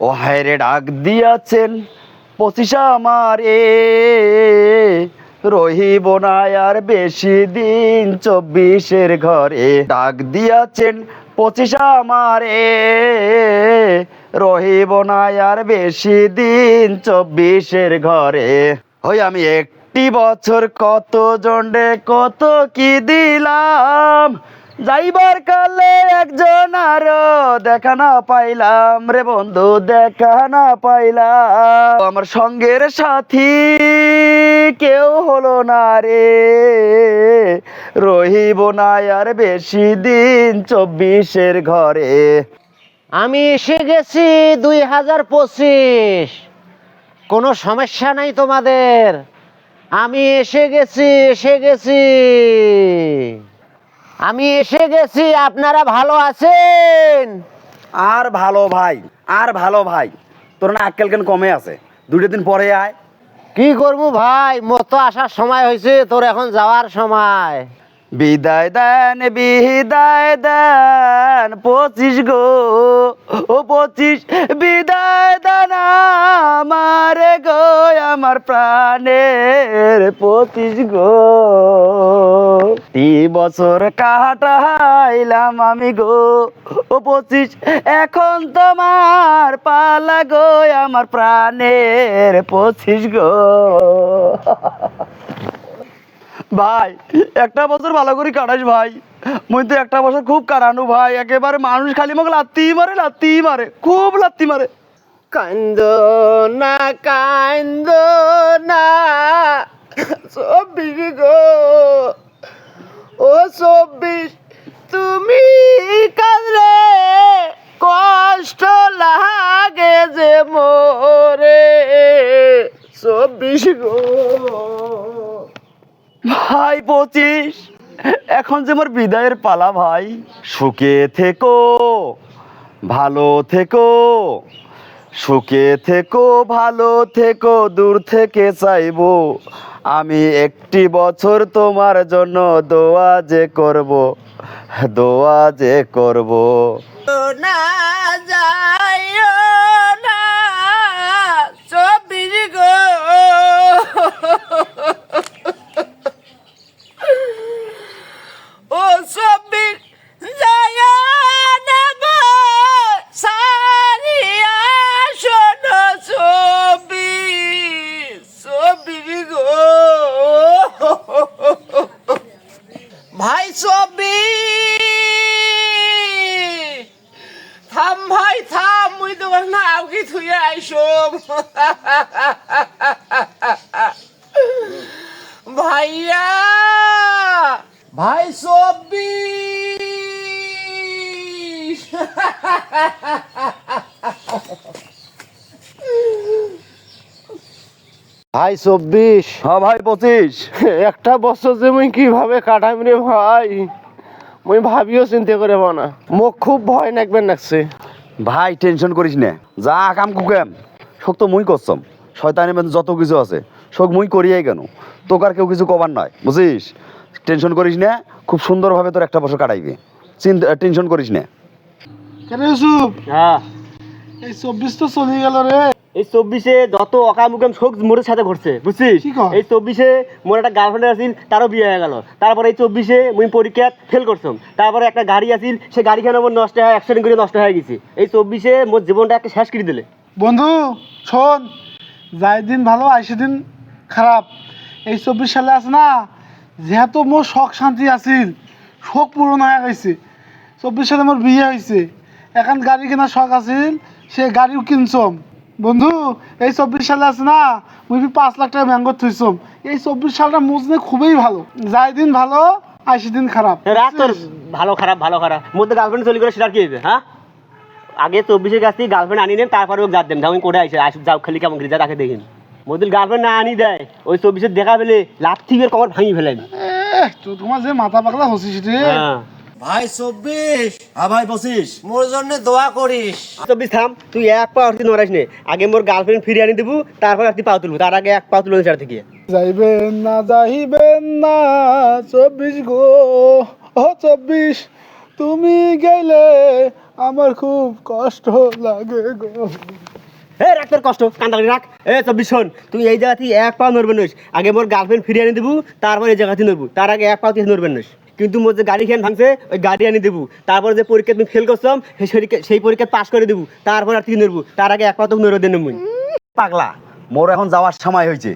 ও হায়রে ডাক দিয়াছেন পঁচিশা আমার, এ রহিব না আর বেশি দিন চব্বিশের ঘরে। ডাক দিয়াছেন পঁচিশা আমার, এ রহিব না আর বেশি দিন চব্বিশের ঘরে। হই আমি একটি বছর কত জন্ডে কত কি দিলাম? যাইবার কালে একজন আরও দেখা না পাইলাম রে বন্ধু, দেখা না পাইলাম। আমার সঙ্গের সাথী কেউ হলো না রে। রহিব না আর বেশি দিন চব্বিশের ঘরে। আমি এসে গেছি দুই হাজার পঁচিশ। কোনো সমস্যা নাই তোমাদের। আমি এসে গেছি এসে গেছি। আমি এসে গেছি আপনারা ভালো আছেন? আর ভালো ভাই আর ভালো ভাই তোর না আক্কেল কেন কমে আছে? দুটো দিন পরে আয়। কি করব ভাই? মতো আসার সময় হয়েছে তোর এখন যাওয়ার সময়। বিদায় দেন বিদায় দেন, পঁচিশ গো, ও পঁচিশ, বিদায় দেন আমার গো, আমার প্রাণের পঁচিশ গো। তি বছর কাটাইলাম আমি গো, ও পঁচিশ, এখন তোমার পালা গো, আমার প্রাণের পঁচিশ গো। ভাই, একটা বছর ভালো করে কাটাস ভাই। মুই তো একটা বছর খুব কাটানো ভাই, একেবারে মানুষ খালি মোক লাত্তি মারে লাত্তি মারে, খুব লাত্তি মারে। কান্দ না কান্দ না, চব্বিশ গো। ও চব্বিশ, তুমি কাঁদলে কষ্ট লাগে যে মোরে। চব্বিশ গো। ভাই পঁচিশ। এখন যে মোর বিদায়ের পালা ভাই, সুখে থেকো, ভালো থেকো, সুখে থেকো, ভালো থেকো, দূর থেকে চাইব। আমি একটি বছর তোমার জন্য দোয়া যে করব, দোয়া যে করব। না যাইও না চব্বিশ গো ও চব্বিশ যাইও না গো সারিয়া শোনো চব্বিশ চব্বিশ গো ভাই চব্বিশ থাম ভাই থাম মুই তোমার নাও কি থুয়ে আইসম ভাইয়া! ভাই চব্বিশ ভাই চব্বিশ। হ্যাঁ ভাই পঁচিশ। একটা বছর যে মুই কীভাবে কাটাইম রে ভাই? মুই ভাবিও চিন্তা করে না। মোক খুব ভয় নাকবেন লাগছে ভাই টেনশন করিস না। যা কাম কুকাম শোক তো মুই করছম। শয়তানের মধ্যে যত কিছু আছে। শোক মুই করিয়াই কেন? তোকে আর কেউ কিছু কবার নয় বুঝিস? টেনশন করিস না খুব সুন্দরভাবে তোর একটা বছর কাটাইবে। চিন্তা টেনশন করিস না। কেন ইউসুফ? হ্যাঁ। এই চব্বিশ তো চলে গেল রে। এই চব্বিশে যত অকামুকাম শোক মোরের সাথে ঘটছে বুঝছিস? এই চব্বিশে মোর একটা গার্লফ্রেন্ড আছিল তারও বিয়ে হয়ে গেল। তারপরে এই চব্বিশে মুই পরীক্ষা ফেল করছম। তারপরে একটা গাড়ি আছিল সে গাড়িখানে আমার নষ্ট হয় অ্যাক্সিডেন্ট করে নষ্ট হয়ে গেছে। এই চব্বিশে মোর জীবনটা একটা শেষ করে দিলে। বন্ধু শোন যাই দিন ভালো আইসি দিন খারাপ। এই চব্বিশ সালে আছে না, যেহেতু মোর শখ শান্তি আছিল, শখ পূরণ হয়ে গেছে। চব্বিশ সালে মোর বিয়ে হয়েছে এখন গাড়ি কেনার শখ আছিল সে গাড়িও কিনছম বন্ধু, এই চব্বিশ সালে আছে না, মুই পাঁচ লাখ টাকা ব্যাংকত থইছম এই চব্বিশ সালটা মুজনে খুবই ভালো। যাই দিন ভালো আইসি দিন খারাপ ভালো খারাপ ভালো খারাপ মধ্যে গার্লফ্রেন্ড চলি গেলে সেটা কি হ্যাঁ আগে চব্বিশের কাছ থেকে গার্লফ্রেন্ড আনি নেন তারপরে যাত দেন আমি করে আইসে যাও খালি কেমন করে যা তাকে দেখিন মধ্যে গার্লফ্রেন্ড না আনি দেয় ওই চব্বিশের দেখা পেলে লাভ থেকে কমর ভাঙি ফেলেন এ তো তোমার যে মাথা পাগলা হচ্ছিস রে ভাই চব্বিশ হ্যাঁ ভাই পঁচিশ। মোর জন্য দোয়া করিস চব্বিশ থাম। তুই এক পা উঠতে নড়াইস নে? আগে মোর গার্লফ্রেন্ড ফিরিয়ে আনি দেবো তারপর আপনি পা তুলবো। তার আগে এক পা তুলবো ছাড় থেকে যাইবেন না যাইবেন না চব্বিশ গো। ও চব্বিশ তুমি গেলে আমার খুব কষ্ট লাগে গো। হে রাখ তোর কষ্ট কান্দালি রাখ। এ, চব্বিশ শোন, তুই এই জায়গা থেকে এক পাও নড়বেন নইস। আগে মোর গার্লফ্রেন্ড ফিরিয়ে আনি দেবো, তারপর এই জায়গাতে নড়বো। তার আগে এক পাও তুই নড়বেন নইস। কিন্তু মোর যে গাড়ি খেয়ে ভাঙছে, ওই গাড়ি আনি দেবো। তারপর যে পরীক্ষা তুমি ফেল করছাম, সেই সেই পরীক্ষা পাস করে দেবো। তারপর আর তুই নড়বো। তার আগে এক পাও তো নড়ে দেন পাগলা, মোর এখন যাওয়ার সময় হয়েছে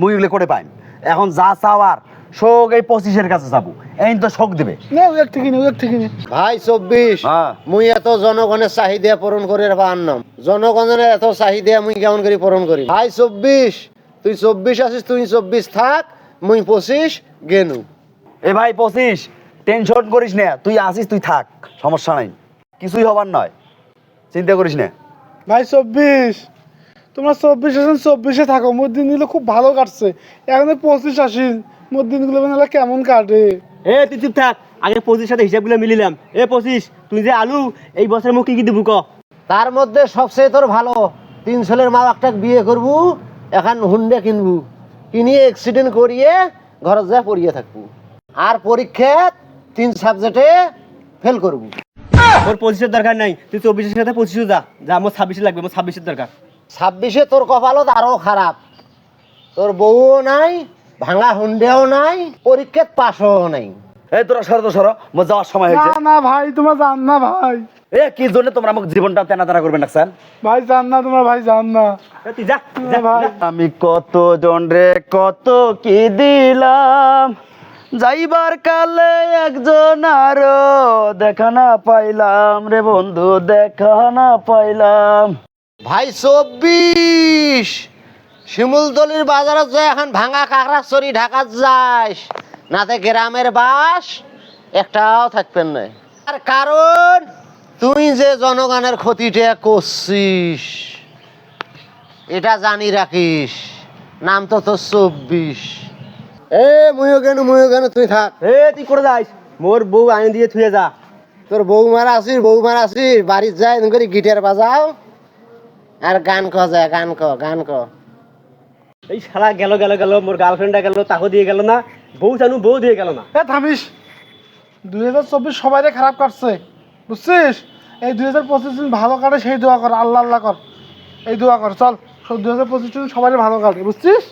মুই এগুলো করে পাইম। এখন যা চাওয়ার শোক এই পঁচিশের কাছে যাব। এই তো শোক দেবে। না ওই এক ওই এক ভাই চব্বিশ হ্যাঁ। মুই এত জনগণের চাহিদা পূরণ করে আনলাম জনগণের এত চাহিদা মুই কেমন করে পূরণ করি? ভাই চব্বিশ তুই চব্বিশ আছিস তুই চব্বিশ থাক মুই পঁচিশ গেনু। এ ভাই পঁচিশ টেনশন করিস না তুই আসিস তুই থাক সমস্যা নাই। কিছুই হবার নয়। চিন্তা করিস না। ভাই চব্বিশ। তোমরা চব্বিশ আসেন চব্বিশে থাকো মোর দিনগুলো খুব ভালো কাটছে। এখন পঁচিশ আসিন মোর দিনগুলো মানে কেমন কাটে। এ তুই চুপ থাক আগে পঁচিশ সাথে হিসাবগুলো মিলিলাম। এ পঁচিশ তুই যে আলু এই বছর মুখ কি কি দেবো ক? তার মধ্যে সবচেয়ে তোর ভালো তিন ছেলের মা একটা বিয়ে করবু এখন হুন্ডে কিনবু। কিনিয়ে অ্যাক্সিডেন্ট করিয়ে ঘরে যা পড়িয়ে থাকব। আর পরীক্ষা তিন সাবজেক্টে ফেল করব। ওর পঁচিশের দরকার নাই তুই চব্বিশের সাথে পঁচিশও যা। যা আমার ছাব্বিশে লাগবে আমার ছাব্বিশের দরকার। ছাব্বিশে তোর কপালত আরও খারাপ। তোর বউও নাই ভাঙা হুন্ডেও নাই পরীক্ষাত পাশও নাই। এই তোরা সরো তো সরো মোর যাওয়ার সময় হয়েছে না না ভাই তোমরা জান না ভাই। এ কি জন্য তোমরা আমাকে জীবনটা তেনা তেনা করবেন না স্যার ভাই জান না তোমরা ভাই জান না। এ তুই যা যা, ভাই। আমি কত জন রে কত কি দিলাম? যাইবার কালে একজন আরও দেখা না পাইলাম রে বন্ধু দেখা না পাইলাম। ভাই চব্বিশ। শিমুলতলির বাজারত যায় এখন ভাঙা কাঁকড়া চরি ঢাকাত যাস নাতে গ্রামের বাস একটাও থাকবেন না। আর কারণ তুই যে জনগণের ক্ষতিটা করছিস এটা জানি রাখিস। নাম তো তোর চব্বিশ। এ মুইও কেন মুইও কেন তুই থাক। এ তুই করে যাইস। মোর বউ আইন দিয়ে থুয়ে যা। তোর বৌমারা আসিস বৌমারা আসিস বাড়ির যায় করে গিটার বাজাও। আর গান ক যায় গান ক গান ক। এই শালা গেল গেল গেল মোর গার্লফ্রেন্ডটা গেল তাহো দিয়ে গেল না বউ জানু বউ দিয়ে গেল না। এ থামিস। দুই হাজার চব্বিশ সবাইরে খারাপ কাটছে বুঝছিস? এই দুই হাজার পঁচিশ দিন ভালো কাটে সেই দোয়া কর আল্লাহ আল্লাহ কর। এই দোয়া কর চল দুই হাজার পঁচিশ দিন সবাই ভালো কাটে বুঝছিস?